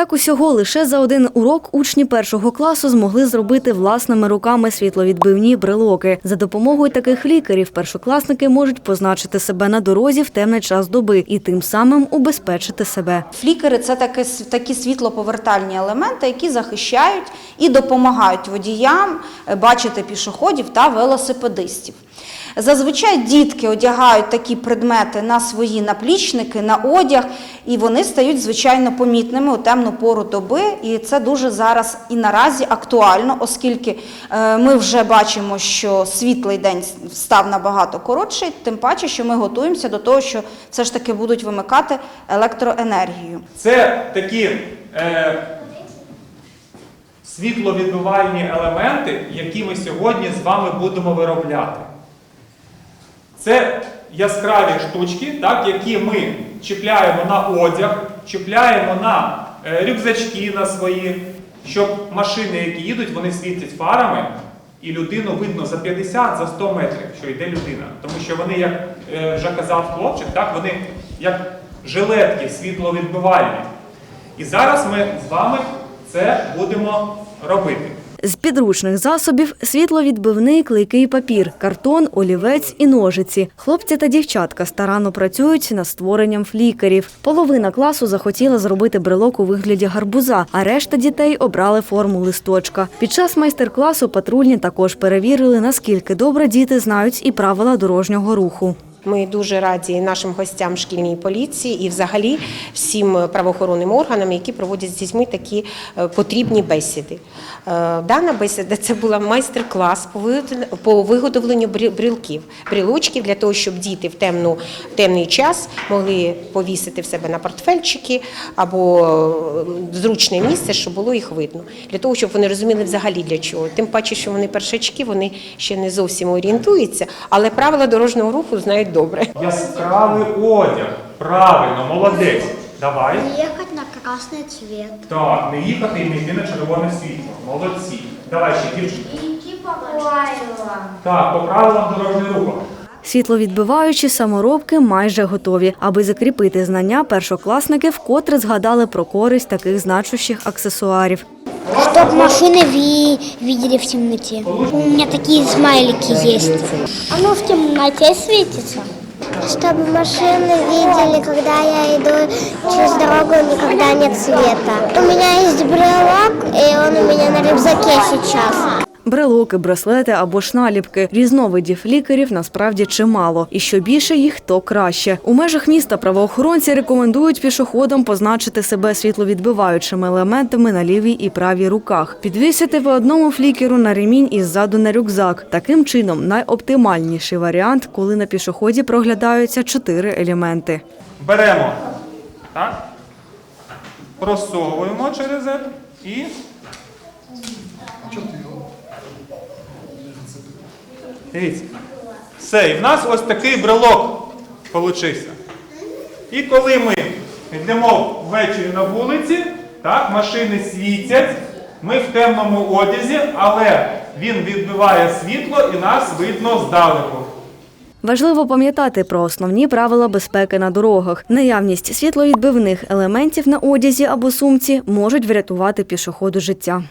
Так усього лише за один урок учні першого класу змогли зробити власними руками світловідбивні брелоки. За допомогою таких лікарів першокласники можуть позначити себе на дорозі в темний час доби і тим самим убезпечити себе. Флікери це таке, такі світлоповертальні елементи, які захищають і допомагають водіям е, бачити пішоходів та велосипедистів. Зазвичай дітки одягають такі предмети на свої наплічники, на одяг, і вони стають звичайно помітними у темну пору доби. І це дуже зараз і наразі актуально, оскільки е, ми вже бачимо, що світлий день став набагато коротший, тим паче, що ми готуємося до того, що все ж таки будуть вимикати електроенергію. Це такі е, світловідбивальні елементи, які ми сьогодні з вами будемо виробляти. Це яскраві штучки, так, які ми чіпляємо на одяг, чіпляємо на е, рюкзачки на свої, щоб машини, які їдуть, вони світять фарами, і людину видно за 50, за 100 метрів, що йде людина. Тому що вони, як е, вже казав хлопчик, так, вони як жилетки світловідбивальні. І зараз ми з вами це будемо робити. З підручних засобів світловідбивний клейкий папір, картон, олівець і ножиці. Хлопці та дівчатка старанно працюють над створенням флікерів. Половина класу захотіла зробити брелок у вигляді гарбуза, а решта дітей обрали форму листочка. Під час майстер-класу патрульні також перевірили, наскільки добре діти знають і правила дорожнього руху. Ми дуже раді нашим гостям шкільній поліції і, взагалі, всім правоохоронним органам, які проводять з дітьми такі е, потрібні бесіди. Е, Дана бесіда це була майстер-клас по виготовленню- брілків, брілочків для того, щоб діти в темну темний час могли повісити в себе на портфельчики або зручне місце, щоб було їх видно, для того, щоб вони розуміли взагалі для чого. Тим паче, що вони першачки, вони ще не зовсім орієнтуються, але правила дорожнього руху знають добре. Яскравий одяг. Правильно, молодець. Давай. Ехать на красный цвет. Так, не їхати і не йти на червоне світло. Молодці. Давай ще дівчинка. Идти по правилам. Так, по правилам дорожнього руху. Світловідбиваючі саморобки майже готові. Аби закріпити знання, першокласники вкотре згадали про користь таких значущих аксесуарів. Чтоб машины ви- видели в темноте. У меня такие смайлики есть. Оно в темноте светится. Чтобы машины видели, когда я иду через дорогу, никогда нет света. У меня есть брелок, и он у меня на рюкзаке сейчас. Брелоки, браслети або ж наліпки. Різновидів лікарів насправді чимало. І що більше їх, то краще. У межах міста правоохоронці рекомендують пішоходам позначити себе світловідбиваючими елементами на лівій і правій руках, підвісити по одному флікеру на ремінь і ззаду на рюкзак. Таким чином, найоптимальніший варіант, коли на пішоході проглядаються чотири елементи. Беремо. Так? Просовуємо через і. Дивіться. Все, і в нас ось такий брелок получився. І коли ми йдемо ввечері на вулиці, так, машини світять, ми в темному одязі, але він відбиває світло і нас видно здалеку. Важливо пам'ятати про основні правила безпеки на дорогах. Наявність світловідбивних елементів на одязі або сумці можуть врятувати пішоходу життя.